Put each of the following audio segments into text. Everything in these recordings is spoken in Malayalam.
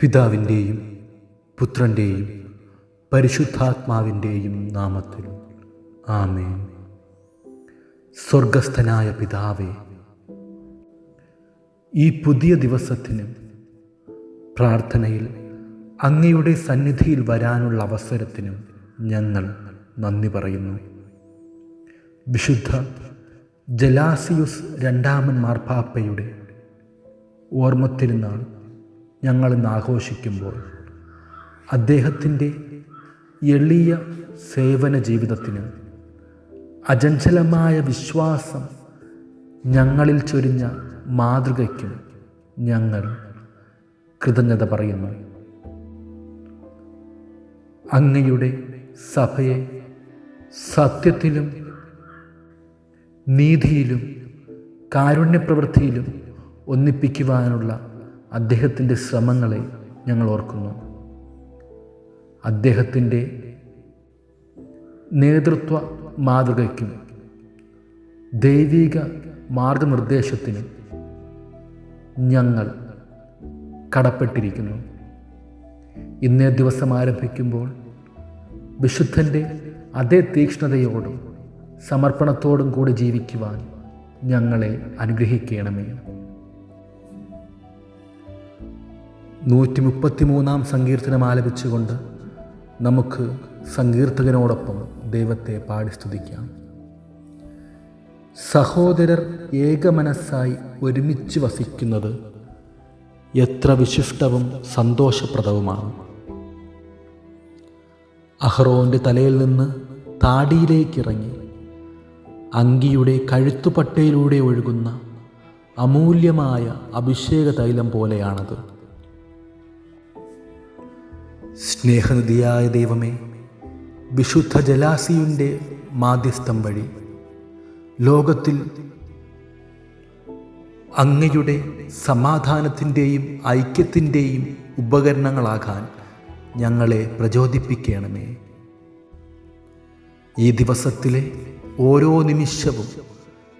പിതാവിന്റെയും പുത്രന്റെയും പരിശുദ്ധാത്മാവിന്റെയും നാമത്തിൽ. ആമേൻ. സ്വർഗസ്ഥനായ പിതാവേ ഈ പുതിയ ദിവസത്തിന് പ്രാർത്ഥനയിൽ അങ്ങയുടെ സന്നിധിയിൽ വരാനുള്ള അവസരത്തിനും ഞങ്ങൾ നന്ദി പറയുന്നു. വിശുദ്ധ ജലാസിയുസ് രണ്ടാമൻ മാർപ്പാപ്പയുടെ ഓർമ്മത്തിരുന്നാൾ ഞങ്ങൾ ഇന്ന് ആഘോഷിക്കുമ്പോൾ അദ്ദേഹത്തിന്റെ എളിയ സേവന ജീവിതത്തിന് അചഞ്ചലമായ വിശ്വാസം ഞങ്ങളിൽ ചൊരിഞ്ഞ മാതൃകയ്ക്കും ഞങ്ങൾ കൃതജ്ഞത പറയുന്നു. അങ്ങയുടെ സഭയെ സത്യത്തിലും നീതിയിലും കാരുണ്യപ്രവൃത്തിയിലും ഒന്നിപ്പിക്കുവാനുള്ള അദ്ദേഹത്തിന്റെ ശ്രമങ്ങളെ ഞങ്ങൾ ഓർക്കുന്നു. അദ്ദേഹത്തിന്റെ നേതൃത്വ മാതൃകയ്ക്കും ദൈവിക മാർഗനിർദ്ദേശത്തിനും ഞങ്ങൾ കടപ്പെട്ടിരിക്കുന്നു. ഇന്നേ ദിവസം ആരംഭിക്കുമ്പോൾ വിശുദ്ധന്റെ അതേ തീക്ഷ്ണതയോടും സമർപ്പണത്തോടും കൂടി ജീവിക്കുവാൻ ഞങ്ങളെ അനുഗ്രഹിക്കണമേ. നൂറ്റി മുപ്പത്തിമൂന്നാം സങ്കീർത്തനം ആലപിച്ചുകൊണ്ട് നമുക്ക് സങ്കീർത്തകനോടൊപ്പം ദൈവത്തെ പാടി സ്തുതിക്കാം. സഹോദരർ ഏകമനസ്സായി ഒരുമിച്ച് വസിക്കുന്നത് എത്ര വിശിഷ്ടവും സന്തോഷപ്രദവുമാണ്. അഹ്റോന്റെ തലയിൽ നിന്ന് താടിയിലേക്കിറങ്ങി അങ്കിയുടെ കഴുത്തുപട്ടയിലൂടെ ഒഴുകുന്ന അമൂല്യമായ അഭിഷേക തൈലം പോലെയാണത്. സ്നേഹനിധിയായ ദൈവമേ വിശുദ്ധ ജലാസിയുടെ മാധ്യസ്ഥം വഴി ലോകത്തിൽ അങ്ങയുടെ സമാധാനത്തിന്റെയും ഐക്യത്തിന്റെയും ഉപകരണങ്ങളാകാൻ ഞങ്ങളെ പ്രചോദിപ്പിക്കണമേ. ഈ ദിവസത്തിലെ ഓരോ നിമിഷവും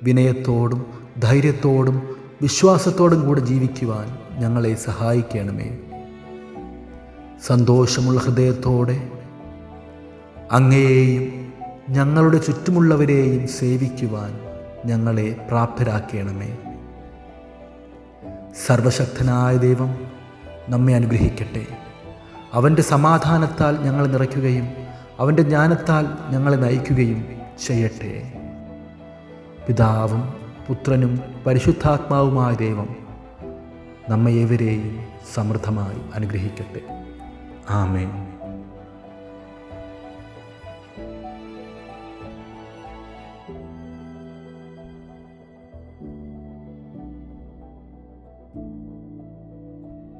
വിനയത്തോടും ധൈര്യത്തോടും വിശ്വാസത്തോടും കൂടെ ജീവിക്കുവാൻ ഞങ്ങളെ സഹായിക്കണമേ. സന്തോഷമുള്ള ഹൃദയത്തോടെ അങ്ങയെയും ഞങ്ങളുടെ ചുറ്റുമുള്ളവരെയും സേവിക്കുവാൻ ഞങ്ങളെ പ്രാപ്തരാക്കണമേ. സർവശക്തനായ ദൈവം നമ്മെ അനുഗ്രഹിക്കട്ടെ. അവന്റെ സമാധാനത്താൽ ഞങ്ങൾ നിറയ്ക്കുകയും അവന്റെ ജ്ഞാനത്താൽ ഞങ്ങളെ നയിക്കുകയും ചെയ്യട്ടെ. പിതാവും പുത്രനും പരിശുദ്ധാത്മാവുമായ ദൈവം നമ്മെ ഏവരെയും സമൃദ്ധമായി അനുഗ്രഹിക്കട്ടെ. ആമേൻ